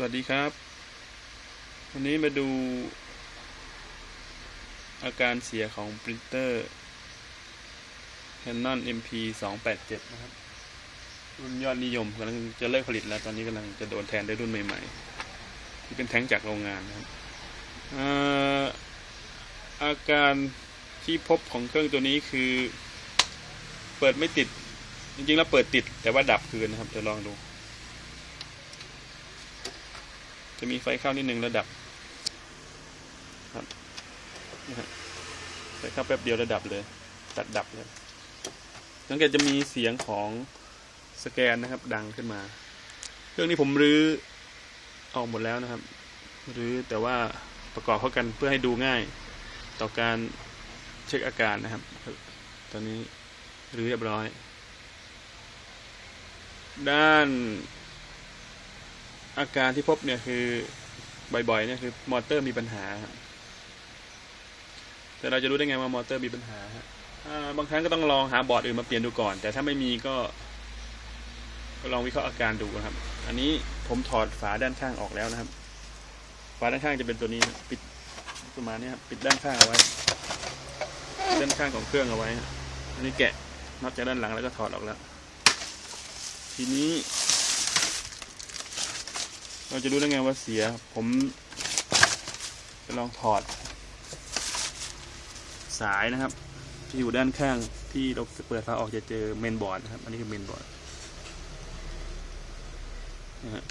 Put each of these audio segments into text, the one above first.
สวัสดีครับ วันนี้มาดูอาการเสียของปรินเตอร์ Canon MP 287นะครับ รุ่นยอดนิยมกำลังจะเลิกผลิตแล้ว ตอนนี้กำลังจะโดนแทนด้วยรุ่นใหม่ๆ ที่เป็นแท้งจากโรงงานนะครับอาอาการที่พบของเครื่องตัวนี้คือ เปิดไม่ติด จริงๆ แล้วเปิดติดแต่ว่าดับคืนนะครับ เดี๋ยวลองดู จะมีไฟเข้านิดหนึ่งแล้วดับครับนะฮะไฟเข้าแป๊บเดียวแล้วดับเลย ตัดดับเลยสังเกตจะมีเสียงของสแกนนะครับ ดังขึ้นมา เครื่องนี้ผมรื้อออกหมดแล้วนะครับรื้อแต่ว่าประกอบเข้ากันเพื่อให้ดูง่าย ต่อการเช็คอาการนะครับ ตอนนี้รื้อเรียบร้อย ด้าน อาการที่พบเนี่ยคือบ่อยๆเนี่ยคือมอเตอร์มีปัญหาครับแต่เราจะรู้ได้ไงว่ามอเตอร์มีปัญหาฮะบางครั้งก็ต้องลองหาบอร์ดอื่นมาเปลี่ยนดูก่อน แต่ถ้าไม่มีก็ ก็ลองวิเคราะห์อาการดูนะครับ อันนี้ผมถอดฝาด้านข้างออกแล้วนะครับ ฝาด้านข้างจะเป็นตัวนี้ปิดประมาณนี้ครับปิดด้านข้างเอาไว้ ด้านข้างของเครื่องเอาไว้ อันนี้แกะนอตจากด้านหลังแล้วก็ถอดออกแล้ว ทีนี้ เราจะรู้ได้ไงว่าเสีย ผมจะลองถอด สายนะครับ ที่อยู่ด้านข้างที่เราเปิดฝาออกจะเจอเมนบอร์ดนะครับ อันนี้คือเมนบอร์ดนะฮะ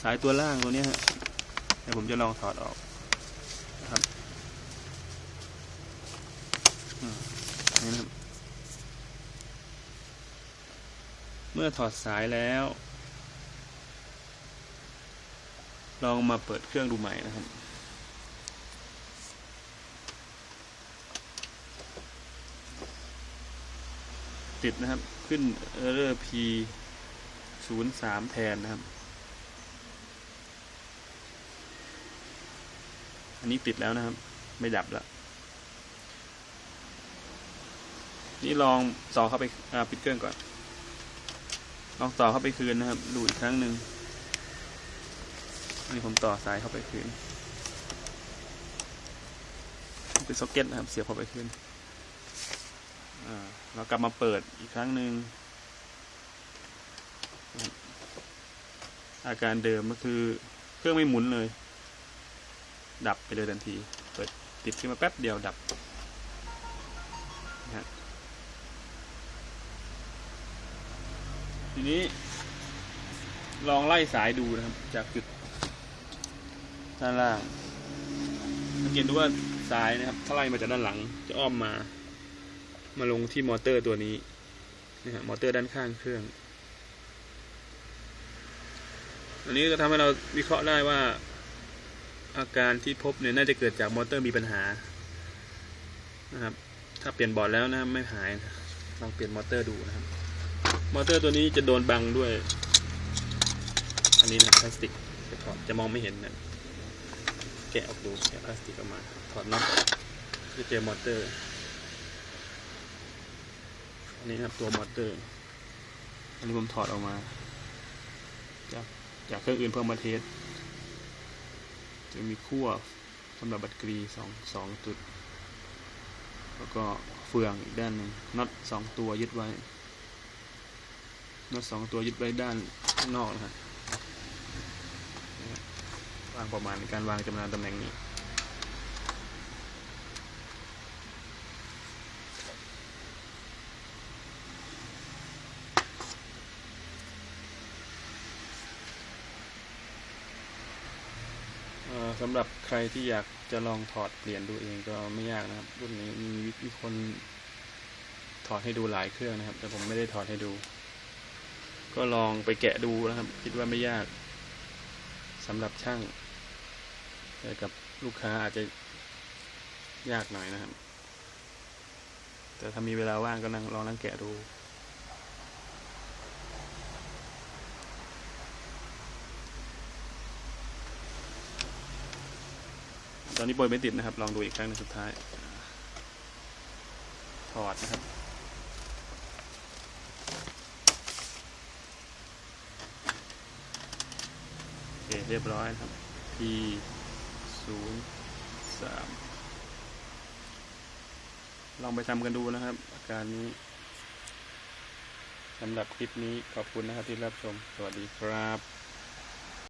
สายตัวล่างตัวนี้ฮะเดี๋ยวผมจะลองถอดออกนะครับนี่นะครับ เมื่อถอดสายแล้ว ลองมาเปิดเครื่องดูใหม่นะครับ ติดนะครับขึ้น error p ศูนย์สามแทนนะครับ อันนี้ติดแล้วนะครับ ไม่ดับแล้ว นี่ลองต่อเข้าไปปิดเครื่องก่อน ลองต่อเข้าไปคืนนะครับ ดูอีกครั้งหนึ่ง นี่ผมต่อสายเข้าไปคืนเป็นซ็อกเก็ตนะครับ เสียบเข้าไปคืนเรากลับมาเปิดอีกครั้งหนึ่งอาการเดิมก็คือเครื่องไม่หมุนเลย ดับไปเลยทันที เปิดติดขึ้นมาแป๊บเดียวดับนะทีนี้ลองไล่สายดูนะครับ จากจุด ด้านล่างสังเกตดูว่าสายนะครับถ้าไล่มาจากด้านหลังจะอ้อมมา มาลงที่มอเตอร์ตัวนี้นะฮะมอเตอร์ด้านข้างเครื่อง อันนี้ก็ทำให้เราวิเคราะห์ได้ว่า อาการที่พบเนี่ยน่าจะเกิดจากมอเตอร์มีปัญหานะครับ ถ้าเปลี่ยนบอร์ดแล้วนะไม่หายนะลองเปลี่ยนมอเตอร์ดูนะครับ มอเตอร์ตัวนี้จะโดนบังด้วย อันนี้นะพลาสติกจะถอดจะมองไม่เห็นนะ แกะออกดูแกะพลาสติกออกมา ถอดน็อตจะเจอมอเตอร์อันนี้ครับตัวมอเตอร์ อันนี้ผมถอดออกมาจากจากเครื่องอื่นเพิ่มมาเทส จะมีขั้วสำหรับแบตเตอรี่สองสองจุด แล้วก็เฟืองอีกด้านหนึ่งน็อตสองตัวยึดไว้น็อตสองตัวยึดไว้ด้านนอกนะครับางประมาณในการวางจำนวนตำแหน่งนี้สำหรับใครที่อยากจะลองถอดเปลี่ยนดูเองก็ไม่ยากนะครับ รุ่นนี้มีมีคนถอดให้ดูหลายเครื่องนะครับ แต่ผมไม่ได้ถอดให้ดู ก็ลองไปแกะดูนะครับ คิดว่าไม่ยากสำหรับช่าง กับลูกค้าอาจจะยากหน่อยนะครับ แต่ถ้ามีเวลาว่างก็นั่งลองนั่งแกะดูตอนนี้ปล่อยไม่ติดนะครับ ลองดูอีกครั้งหนึงสุดท้าย ถอดนะครับ โอเค เรียบร้อยครับ P ศูนย์สามลองไปทำกันดูนะครับ อาการนี้สำหรับคลิปนี้ขอบคุณนะครับที่รับชม สวัสดีครับ